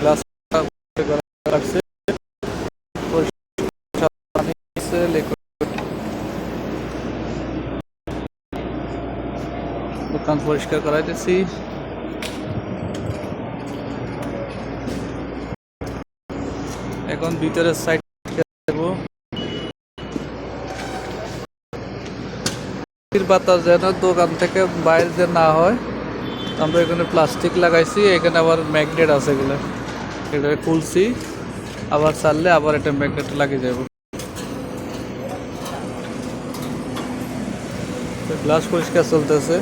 Glass রাখছে দোকান পরিষ্কার করাইতেছি। এখন ভিতরের সাইড বাতাস যেন দোকান থেকে বাইরে যে না হয়, আমরা এখানে প্লাস্টিক লাগাইছি, এখানে আবার ম্যাগনেট আছে এগুলো। এটা খুলছি। আবার চাললে আবার এটা ম্যাগনেট লাগিয়ে যাব গ্লাস পরিষ্কার চলতেছে।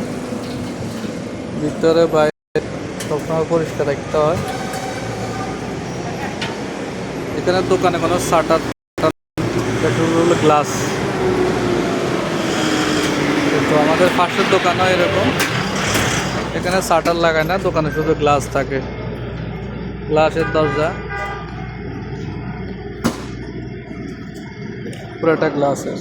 ভিতরে, বাইরে সবসময় পরিষ্কার রাখতে হয়। এখানে দোকানে কোনো শাটার হলো গ্লাস। কিন্তু আমাদের পাশের দোকানও এরকম। এখানে শাটার লাগায় না, দোকানে শুধু গ্লাস থাকে। গ্লাসের দরজা। পুরোটা গ্লাসের।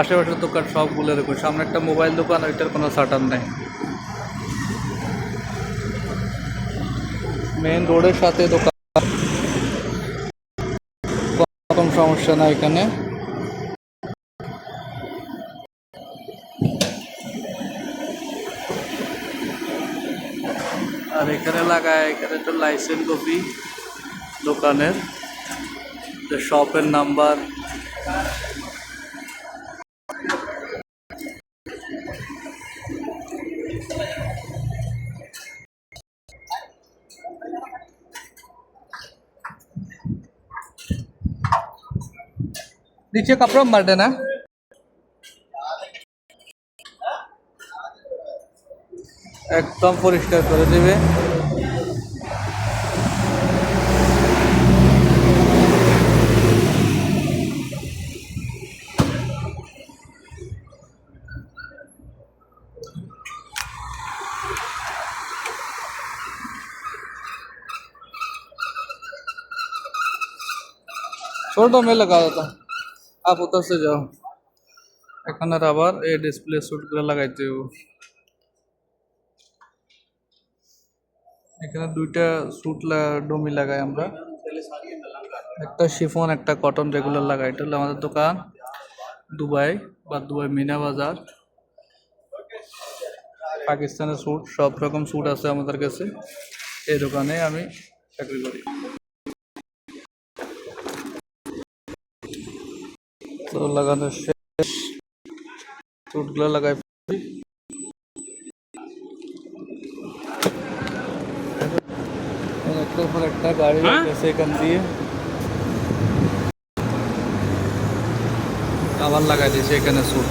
আশেপাশের দোকান সব সবগুলো এরকম সামনে একটা মোবাইল দোকান, ওইটার কোনো শাটার নেই। মেন রোডের সাথে দোকান। রকম সমস্যা না এখানে। আর এখানে লাগায় এখানে তো লাইসেন্স কপি দোকানের শপের নাম্বার नीचे कपड़ा मार देना একদম পরিষ্কার করে দেবে छोड़ दो मैं लगा देता हूँ आप उधर से जाओ এখানে আবার এই ডিসপ্লে স্যুটগুলো লাগাইতে হবে এখানে দুইটা স্যুট ডমি লাগাই আমরা। একটা শিফন, একটা কটন রেগুলার লাগাই। এটা হলো আমাদের দোকান, দুবাই বা দুবাই মিনা বাজার। পাকিস্তানের স্যুট, সব রকম স্যুট আছে আমাদের কাছে। এই দোকানে আমি চাকরি করি। তো লাগানো শেষ। স্যুটগুলো লাগাই। ফেলি। একটার পর একটা গাড়ি গেছে এখান দিয়ে আবার লাগাই দিয়েছে এখানে স্যুট